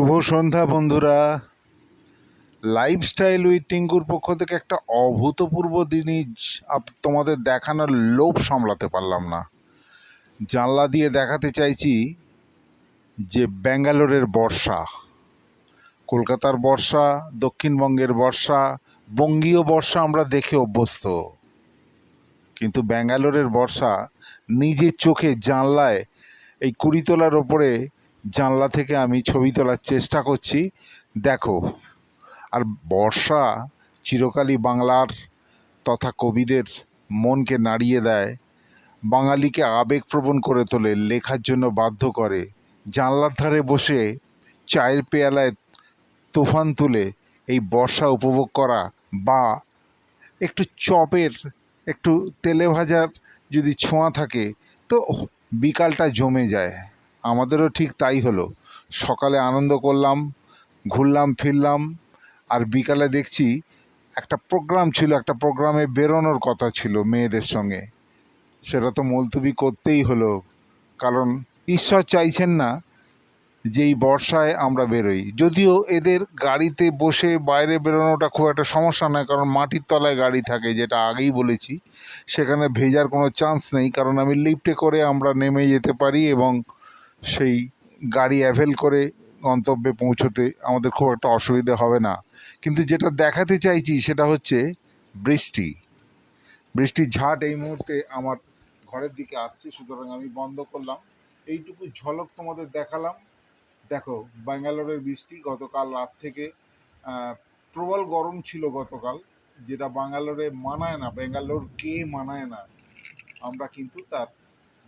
শুভ সন্ধ্যা বন্ধুরা। Lifestyle with টিঙ্কুর পক্ষ থেকে একটা অভূতপূর্ব জিনিস তোমাদের দেখানোর লোভ সামলাতে পারলাম না। জানলা দিয়ে দেখাতে চাইছি যে ব্যাঙ্গালোরের বর্ষা, কলকাতার বর্ষা, দক্ষিণবঙ্গের বর্ষা, বঙ্গীয় বর্ষা আমরা দেখে অভ্যস্ত। কিন্তু ব্যাঙ্গালোরের বর্ষা নিজের চোখে জানলায় এই কুড়িতলার ওপরে জানলা থেকে আমি ছবি তোলার চেষ্টা করছি। দেখো, আর বর্ষা চিরকালই বাংলার তথা কবিদের মনকে নাড়িয়ে দেয়, বাঙালিকে আবেগপ্রবণ করে তোলে, লেখার জন্য বাধ্য করে। জানলার ধারে বসে চায়ের পেয়ালায় তুফান তুলে এই বর্ষা উপভোগ করা বা একটু চপের, একটু তেলে ভাজার যদি ছোঁয়া থাকে, তো বিকালটা জমে যায়। আমাদেরও ঠিক তাই হলো। সকালে আনন্দ করলাম, ঘুরলাম, ফিরলাম, আর বিকালে দেখছি একটা প্রোগ্রাম ছিল, একটা প্রোগ্রামে বেরোনোর কথা ছিল মেয়েদের সঙ্গে। সেটা তো মুলতুবি করতেই হলো, কারণ ঈশ্বর চাইছেন না যে এই বর্ষায় আমরা বেরোই। যদিও এদের গাড়িতে বসে বাইরে বেরোনোটা খুব একটা সমস্যা নয়, কারণ মাটির তলায় গাড়ি থাকে, যেটা আগেই বলেছি। সেখানে ভেজার কোনো চান্স নেই, কারণ আমি লিফটে করে আমরা নেমে যেতে পারি এবং সেই গাড়ি অ্যাভেল করে গন্তব্যে পৌঁছোতে আমাদের খুব একটা অসুবিধে হবে না। কিন্তু যেটা দেখাতে চাইছি সেটা হচ্ছে বৃষ্টি। বৃষ্টির ঝাট এই মুহূর্তে আমার ঘরের দিকে আসছে, সুতরাং আমি বন্ধ করলাম। এইটুকু ঝলক তোমাদের দেখালাম। দেখো, ব্যাঙ্গালোরের বৃষ্টি গতকাল রাত থেকে প্রবল গরম ছিল গতকাল, যেটা ব্যাঙ্গালোরে মানায় না ব্যাঙ্গালোর কে মানায় না। আমরা কিন্তু তার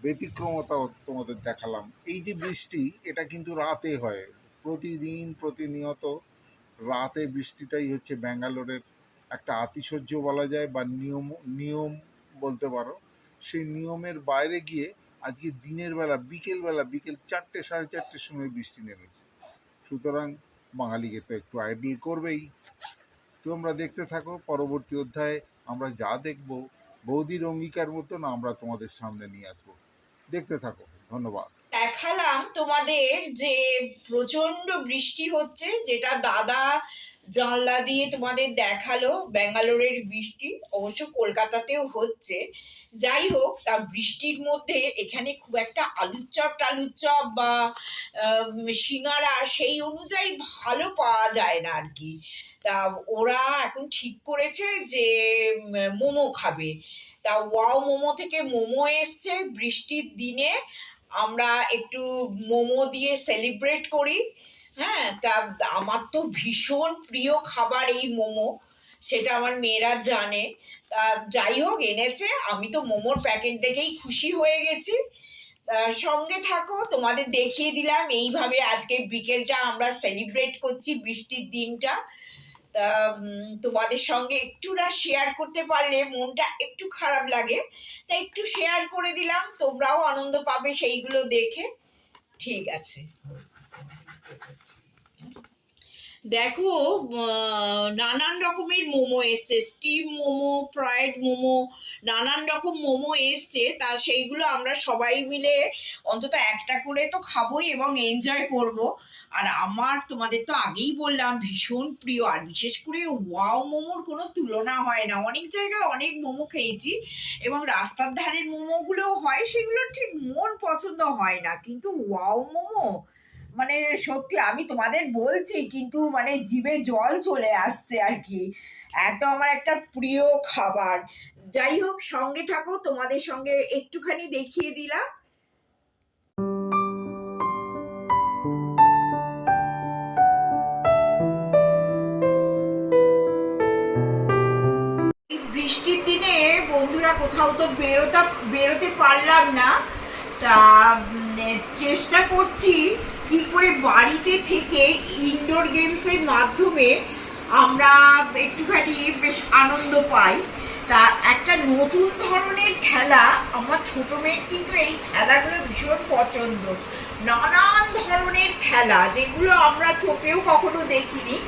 ব্যতিক্রমতা তোমাদের দেখালাম। এই যে বৃষ্টি, এটা কিন্তু রাতে হয়। প্রতিদিন প্রতিনিয়ত রাতে বৃষ্টিটাই হচ্ছে ব্যাঙ্গালোরের একটা আতিশয্য বলা যায় বা নিয়ম নিয়ম বলতে পারো। সেই নিয়মের বাইরে গিয়ে আজকে দিনের বেলা, বিকেল বেলা, বিকেল চারটে, সাড়ে চারটের সময় বৃষ্টি নেমেছে। সুতরাং বাঙালিকে তো একটু আইডল করবেই। তোমরা দেখতে থাকো, পরবর্তী অধ্যায়ে আমরা যা দেখব, বৌদির অঙ্গীকার মতন আমরা তোমাদের সামনে নিয়ে আসব। দেখতে থাকো, ধন্যবাদ। দেখালাম তোমাদের যে প্রচণ্ড বৃষ্টি হচ্ছে, যেটা দাদা জানলা দিয়ে তোমাদের দেখাল, ব্যাঙ্গালোরের বৃষ্টি, অবশ্য কলকাতাতেও হচ্ছে। যাই হোক, তা বৃষ্টির মধ্যে এখানে খুব একটা আলুর চপ টালুর চপ বা সিঙ্গারা সেই অনুযায়ী ভালো পাওয়া যায় না আর কি। তা ওরা এখন ঠিক করেছে যে মোমো খাবে। তা ওয়াও মোমো থেকে মোমো এসছে। বৃষ্টির দিনে আমরা একটু মোমো দিয়ে সেলিব্রেট করি। হ্যাঁ তা আমার তো ভীষণ প্রিয় খাবার এই মোমো, সেটা আমার মেয়েরা জানে। তা যাই হোক, এনেছে। আমি তো মোমোর প্যাকেট দেখেই খুশি হয়ে গেছি। সঙ্গে থাকো, তোমাদের দেখিয়ে দিলাম। এইভাবে আজকে বিকেলটা আমরা সেলিব্রেট করছি বৃষ্টির দিনটা। তোমাদের সঙ্গে একটু না শেয়ার করতে পারলে মনটা একটু খারাপ লাগে। তা একটু শেয়ার করে দিলাম, তোমরাও আনন্দ পাবে সেইগুলো দেখে। ঠিক আছে। দেখো নানান রকমের মোমো এসছে স্টিম মোমো ফ্রায়েড মোমো, নানান রকম মোমো এসছে। তা সেইগুলো আমরা সবাই মিলে অন্তত একটা করে তো খাবোই এবং এনজয় করব। আর আমার তোমাদের তো আগেই বললাম, ভীষণ প্রিয়। আর বিশেষ করে ওয়াও মোমোর কোনো তুলনা হয় না। অনেক জায়গায় অনেক মোমো খেয়েছি এবং রাস্তার ধারের মোমোগুলোও হয়, সেগুলোর ঠিক মন পছন্দ হয় না। কিন্তু ওয়াও মোমো মানে সত্যি আমি তোমাদের বলছি, কিন্তু মানে জিভে জল চলে আসছে আর কি। এত আমার একটা প্রিয় খাবার। যাই হোক, সঙ্গে থাকো, তোমাদের সঙ্গে একটুখানি দেখিয়ে দিলাম। বৃষ্টির দিনে বন্ধুরা কোথাও তো বেরোতে বেরোতে পারলাম না। তা চেষ্টা করছি কি করে বাড়িতে থেকে ইনডোর গেমসের মাধ্যমে আমরা একটুখানি বেশ আনন্দ পাই। তা একটা নতুন ধরনের খেলা, আমার ছোটো মেয়ের কিন্তু এই খেলাগুলো ভীষণ পছন্দ। নানান ধরনের খেলা, যেগুলো আমরা চোখেও কখনো দেখিনি।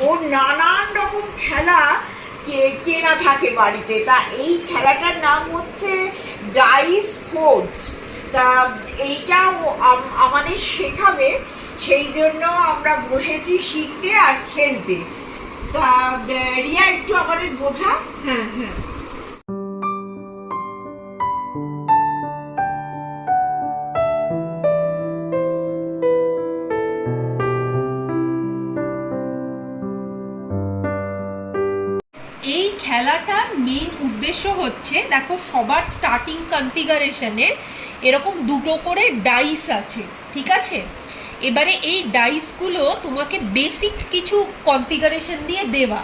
ও নানান রকম খেলা কে- কেনা থাকে বাড়িতে। তা এই খেলাটার নাম হচ্ছে ডাইস স্পোর্টস তা এইটা আমাদের শেখাবে সেই জন্য আমরা বসেছি শিখতে আর খেলতে। তা রিয়া একটু আমাদের বোঝা? হ্যাঁ হ্যাঁ। এই খেলাটার মেইন উদ্দেশ্য হচ্ছে দেখো সবার স্টার্টিং কনফিগারেশনে এরকম দুটো করে ডাইস আছে, ঠিক আছে? এবারে এই ডাইসগুলো তোমাকে বেসিক কিছু কনফিগারেশন দিয়ে দেওয়া।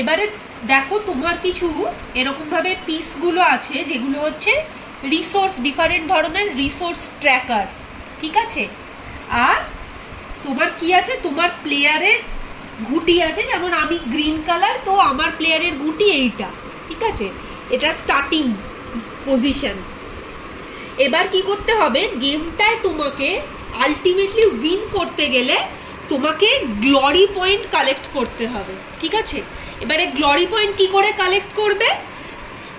এবারে দেখো তোমার কিছু এরকমভাবে পিসগুলো আছে, যেগুলো হচ্ছে রিসোর্স ডিফারেন্ট ধরনের রিসোর্স ট্র্যাকার ঠিক আছে? আর তোমার কি আছে? তোমার প্লেয়ারের গুটি আছে, যেমন আমি গ্রিন কালার তো আমার প্লেয়ারের গুটি এইটা, ঠিক আছে? এটা স্টার্টিং পজিশন এবার কি করতে হবে? গেমটায় তোমাকে আলটিমেটলি উইন করতে গেলে তোমাকে গ্লরি পয়েন্ট কালেক্ট করতে হবে। ঠিক আছে? এবারে গ্লরি পয়েন্ট কি করে কালেক্ট করবে?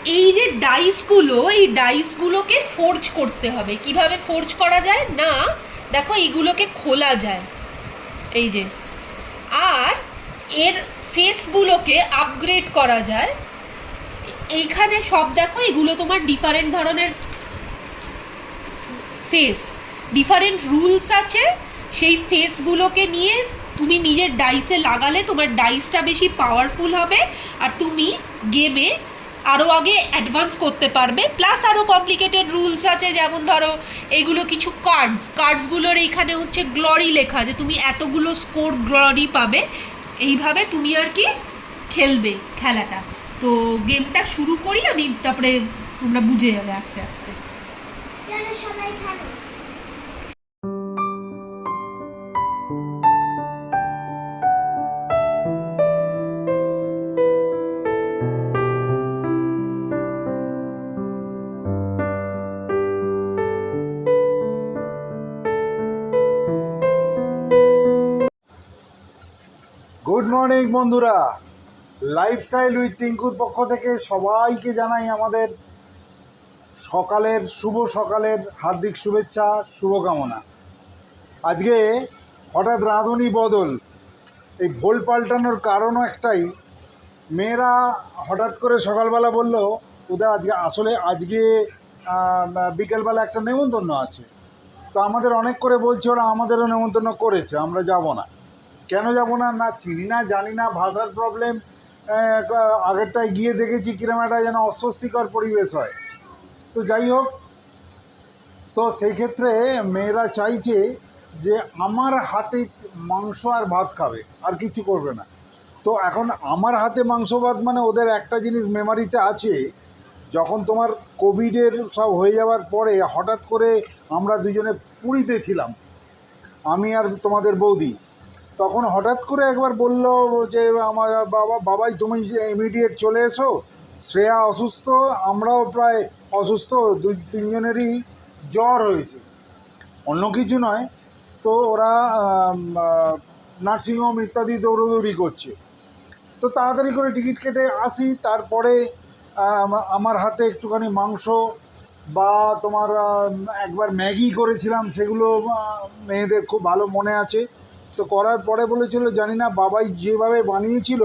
এই যে ডাইসগুলো এই ডাইসগুলোকে ফোর্জ করতে হবে। কীভাবে ফোর্জ করা যায়? না, দেখো এইগুলোকে খোলা যায়। এই যে। আর এর ফেসগুলোকে আপগ্রেড করা যায়। এইখানে সব দেখো, এগুলো তোমার ডিফারেন্ট ধরনের ফেস ডিফারেন্ট রুলস আছে, সেই ফেসগুলোকে নিয়ে তুমি নিজের ডাইসে লাগালে তোমার ডাইসটা বেশি পাওয়ারফুল হবে আর তুমি গেমে আরও আগে অ্যাডভান্স করতে পারবে। প্লাস আরও কমপ্লিকেটেড রুলস আছে, যেমন ধরো এইগুলো কিছু কার্ডস কার্ডসগুলোর এইখানে হচ্ছে গ্লরি লেখা যে তুমি এতগুলো স্কোর গ্লরি পাবে। এইভাবে তুমি আর কি খেলবে খেলাটা। তো গেমটা শুরু করি, আমি তারপরে তোমরা বুঝে যাবে আস্তে আস্তে। সবাই গুড মর্নিং বন্ধুরা। লাইফস্টাইল উইথ টিঙ্কুর পক্ষ থেকে সবাইকে জানাই আমাদের সকালের, শুভ সকালের হার্দিক শুভেচ্ছা, শুভকামনা। আজকে হঠাৎ রাঁধুনি বদল। এই ভোল পাল্টানোর কারণও একটাই। মেয়েরা হঠাৎ করে সকালবেলা বলল ওদের আজকে আসলে আজকে বিকেলবেলা একটা নেমন্তন্ন আছে। তো আমাদের অনেক করে বলছে, ওরা আমাদেরও নেমন্তন্ন করেছে, আমরা যাব না। কেন যাব না? না চিনি না, জানি না, ভাষার প্রবলেম আগেরটায় গিয়ে দেখেছি কিরম একটা যেন অস্বস্তিকর পরিবেশ হয়। তো যাই হোক, তো সেই ক্ষেত্রে মেয়েরা চাইছে যে আমার হাতে মাংস আর ভাত খাবে, আর কিছু করবে না। তো এখন আমার হাতে মাংস, ভাত মানে ওদের একটা জিনিস মেমারিতে আছে, যখন তোমার কোভিডের সব হয়ে যাওয়ার পরে হঠাৎ করে আমরা দুজনে পুরীতে ছিলাম, আমি আর তোমাদের বৌদি। তখন হঠাৎ করে একবার বলল যে, আমার বাবা, বাবাই তুমি ইমিডিয়েট চলে এসো, শ্রেয়া অসুস্থ, আমরাও প্রায় অসুস্থ দুই তিনজনেরই জ্বর হয়েছে। অন্য কিছু নয়, তো ওরা নার্সিংহোম ইত্যাদি দৌড়দৌড়ি করছে। তো তাড়াতাড়ি করে টিকিট কেটে আসি, তারপরে আমার হাতে একটুখানি মাংস বা তোমার একবার ম্যাগি করেছিলাম, সেগুলো মেয়েদের খুব ভালো মনে আছে। তো করার পরে বলেছিল, জানি না, বাবাই যেভাবে বানিয়েছিল,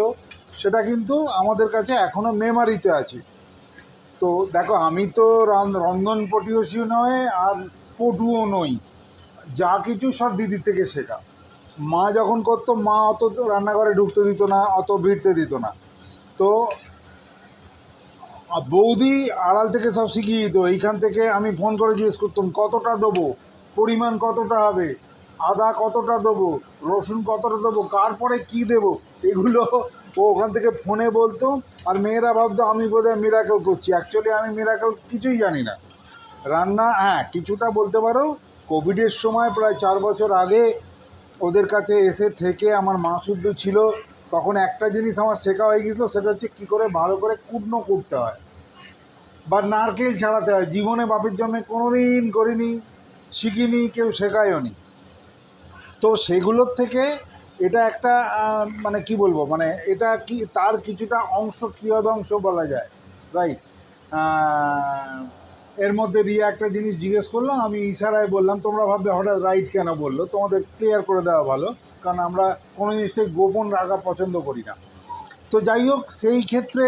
সেটা কিন্তু আমাদের কাছে এখনও মেমারিতে আছে। তো দেখো, আমি তো রান- রন্ধন পটুয়সী নয় আর পটুও নই। যা কিছু সব দিদির থেকে শেখা। মা যখন করতো, মা অত রান্নাঘরে ঢুকতে দিত না, অত ভিড়তে দিত না। তো বৌদি আড়াল থেকে সব শিখিয়ে দিত, এইখান থেকে আমি ফোন করে জিজ্ঞেস করতাম, কতটা দেবো? পরিমাণ কতটা হবে? আদা কতটা দেবো? রসুন কতটা দেবো? কার পরে কী দেবো? এগুলো ও ওখান থেকে ফোনে বলতো, আর মেয়েরা ভাবতো আমি বোধহয় মিরাকেল করছি। অ্যাকচুয়ালি আমি মিরাকেল কিছুই জানি না। রান্না হ্যাঁ কিছুটা বলতে পারো কোভিডের সময় প্রায় চার বছর আগে ওদের কাছে এসে থেকে আমার মা শুদ্ধ ছিল, তখন একটা জিনিস আমার শেখা হয়ে গেছিল, সেটা হচ্ছে কী করে ভালো করে কুটনো কুটতে হয়। বা নারকেল ছাড়াতে হয়। জীবনে বাপের জন্য কোনো দিন করিনি, শিখিনি, কেউ শেখায়ও নি। তো সেগুলোর থেকে এটা একটা মানে কি বলব মানে এটা কি, তার কিছুটা অংশ কিয়দ অংশ বলা যায় রাইট এর মধ্যে রিয়া একটা জিনিস জিজ্ঞেস করল আমি ইশারায় বললাম, তোমরা ভাববে হঠাৎ রাইট কেন বলল? তোমাদের ক্লিয়ার করে দেওয়া ভালো, কারণ আমরা কোনো জিনিসটাই গোপন রাখা পছন্দ করি না। তো যাই হোক, সেই ক্ষেত্রে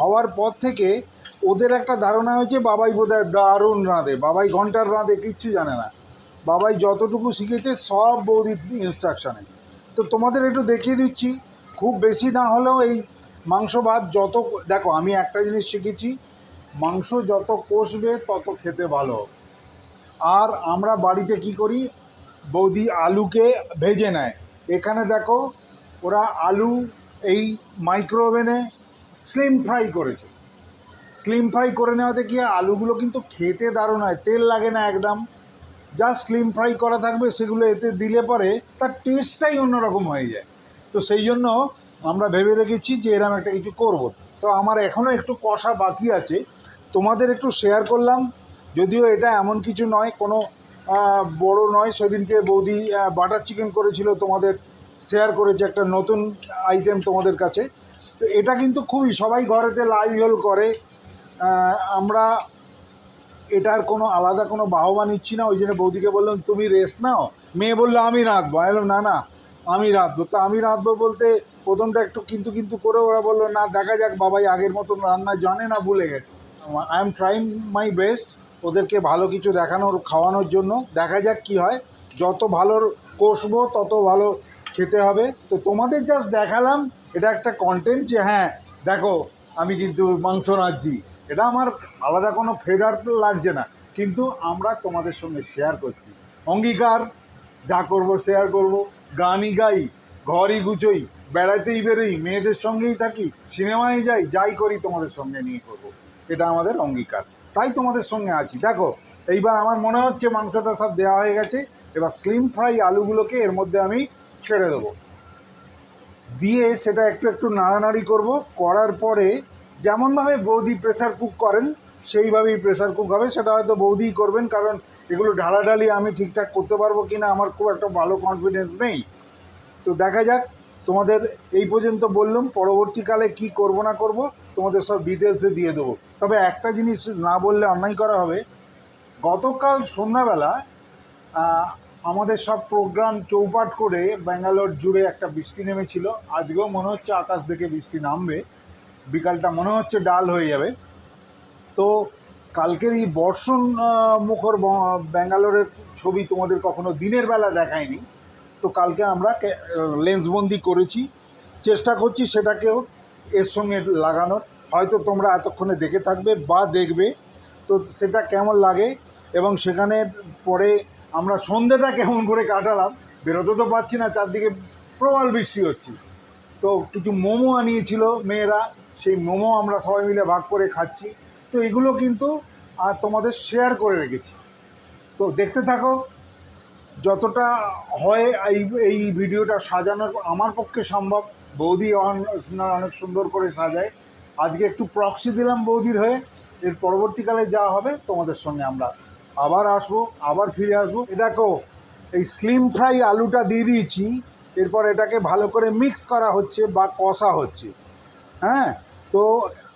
হওয়ার পর থেকে ওদের একটা ধারণা হয়েছে, বাবাই বোধহয় দারুণ রাঁধে, বাবাই ঘণ্টার রাঁধে, কিচ্ছু জানে না। বাবাই যতটুকু শিখেছে, সব বৌদির ইনস্ট্রাকশানে তো তোমাদের একটু দেখিয়ে দিচ্ছি। খুব বেশি না হলেও এই মাংস ভাত যত, দেখো আমি একটা জিনিস শিখেছি, মাংস যত কষবে তত খেতে ভালো। আর আমরা বাড়িতে কি করি, বৌদি আলুকে ভেজে নেয়। এখানে দেখো, ওরা আলু এই মাইক্রো ওভেনে স্লিম ফ্রাই করেছে। স্লিম ফ্রাই করে নেওয়াতে কি আলুগুলো কিন্তু খেতে দারুণ হয়, তেল লাগে না একদম। যা স্লিম ফ্রাই করা থাকবে সেগুলো এতে দিলে পরে তার টেস্টটাই অন্যরকম হয়ে যায়। তো সেই জন্য আমরা ভেবে রেখেছি যে এরম একটা কিছু করব। তো আমার এখনও একটু কষা বাকি আছে। তোমাদের একটু শেয়ার করলাম। যদিও এটা এমন কিছু নয়, কোনো বড় নয়। সেদিনকে বৌদি বাটার চিকেন করেছিল, তোমাদের শেয়ার করেছে একটা নতুন আইটেম তোমাদের কাছে। তো এটা কিন্তু খুবই, সবাই ঘরেতে লাই ঝোল করে। আমরা এটার কোনো আলাদা কোনো বাহবা নিচ্ছি না, ওই জন্য বৌদিকে বললাম, তুমি রেস্ট নাও। মেয়ে বলল, আমি রাঁধবো। আমি না না, আমি রাঁধবো। তো আমি রাঁধবো বলতে প্রথমটা একটু কিন্তু কিন্তু করে ওরা বলল, না, দেখা যাক, বাবাই আগের মতন রান্না জানে না, ভুলে গেছে। I am trying my best ওদেরকে ভালো কিছু দেখানোর, খাওয়ানোর জন্য। দেখা যাক কি হয়। যত ভালো কষবো, তত ভালো খেতে হবে। তো তোমাদের জাস্ট দেখালাম, এটা একটা কন্টেন্ট যে হ্যাঁ দেখো, আমি কিন্তু মাংস রাঁধছি। এটা আমার আলাদা কোনো ফেদার লাগছে না। কিন্তু আমরা তোমাদের সঙ্গে শেয়ার করছি। অঙ্গীকার, যা করব শেয়ার করব। গানই গাই, ঘরই গুছোই, বেড়াতেই বেরোই, মেয়েদের সঙ্গেই থাকি, সিনেমায় যাই যাই করি তোমাদের সঙ্গে নিয়ে করব। এটা আমাদের অঙ্গীকার। তাই তোমাদের সঙ্গে আছি। দেখো, এইবার আমার মনে হচ্ছে মাংসটা সব দেওয়া হয়ে গেছে। এবার স্লিম ফ্রাই আলুগুলোকে এর মধ্যে আমি ছেড়ে দেবো। দিয়ে সেটা একটু একটু নাড়ানাড়ি করব। করার পরে যেমনভাবে বৌদি প্রেসার কুক করেন, সেইভাবেই প্রেসার কুক হবে। সেটা হয়তো বৌদিই করবেন, কারণ এগুলো ঢালাঢালি আমি ঠিকঠাক করতে পারব কি না আমার খুব একটা ভালো কনফিডেন্স নেই। তো দেখা যাক, তোমাদের এই পর্যন্ত বললাম, পরবর্তীকালে কি করব না করব, তোমাদের সব ডিটেলসে দিয়ে দেবো। তবে একটা জিনিস না বললে অন্যায় করা হবে, গতকাল সন্ধ্যাবেলা আমাদের সব প্রোগ্রাম চৌপাট করে ব্যাঙ্গালোর জুড়ে একটা বৃষ্টি নেমেছিল। আজকেও মনে হচ্ছে আকাশ থেকে বৃষ্টি নামবে। বিকালটা মনে হচ্ছে ডাল হয়ে যাবে। তো কালকের এই বর্ষণ মুখর ব্যাঙ্গালোরের ছবি তোমাদের কখনো দিনের বেলা দেখায়নি। তো কালকে আমরা লেন্সবন্দি করেছি। চেষ্টা করছি সেটাকেও এর সঙ্গে লাগানোর। হয়তো তোমরা এতক্ষণে দেখে থাকবে বা দেখবে। তো সেটা কেমন লাগে এবং সেখানে পরে আমরা সন্ধ্যেটা কেমন করে কাটালাম, বেরোতে তো পারছি না, চারদিকে প্রবল বৃষ্টি হচ্ছে। তো কিছু মোমো আনিয়েছিল মেয়েরা। সেই মোমো আমরা সবাই মিলে ভাগ করে খাচ্ছি। তো এগুলো কিন্তু আর তোমাদের শেয়ার করে রেখেছি। তো দেখতে থাকো, যতটা হয় এই এই ভিডিওটা সাজানোর, আমার পক্ষে সম্ভব। বৌদি অন- অনেক সুন্দর করে সাজায়। আজকে একটু প্রক্সি দিলাম বৌদির হয়ে। এর পরবর্তীকালে যা হবে তোমাদের সঙ্গে আমরা আবার আসব, আবার ফিরে আসব। এ দেখো, এই স্লিম ফ্রাই আলুটা দিয়ে দিয়েছি। এরপর এটাকে ভালো করে মিক্স করা হচ্ছে বা কষা হচ্ছে। হ্যাঁ? তো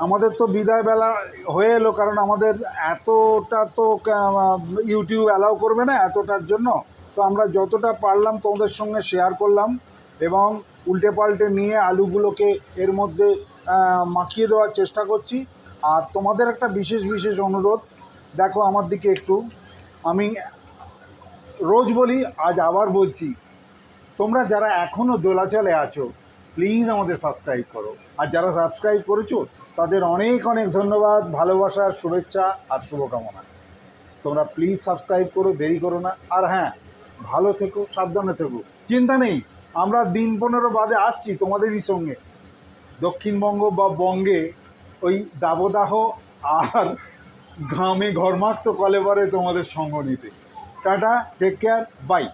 আমাদের তো বিদায়বেলা হয়ে এলো, কারণ আমাদের এতটা তো ইউটিউব অ্যালাউ করবে না এতটার জন্য। তো আমরা যতটা পারলাম তোমাদের সঙ্গে শেয়ার করলাম এবং উল্টে পাল্টে নিয়ে আলুগুলোকে এর মধ্যে মাখিয়ে দেওয়ার চেষ্টা করছি। আর তোমাদের একটা বিশেষ বিশেষ অনুরোধ, দেখো আমার দিকে একটু। আমি রোজ বলি, আজ আবার বলছি, তোমরা যারা এখনও দোলাচলে আছো প্লিজ আমাদের সাবস্ক্রাইব করো। আর যারা সাবস্ক্রাইব করেছ, তাদের অনেক অনেক ধন্যবাদ, ভালোবাসা, শুভেচ্ছা আর শুভকামনা। তোমরা প্লিজ সাবস্ক্রাইব করো, দেরি করো না। আর হ্যাঁ ভালো থেকো, সাবধানে থেকো। চিন্তা নেই, আমরা দিন পনেরো বাদে আসছি তোমাদেরই সঙ্গে। দক্ষিণবঙ্গ বা বঙ্গে ওই দাবদাহ আর ঘামে ঘরমাক্ত কলেবারে তোমাদের সঙ্গ নিতে। Tata take care bye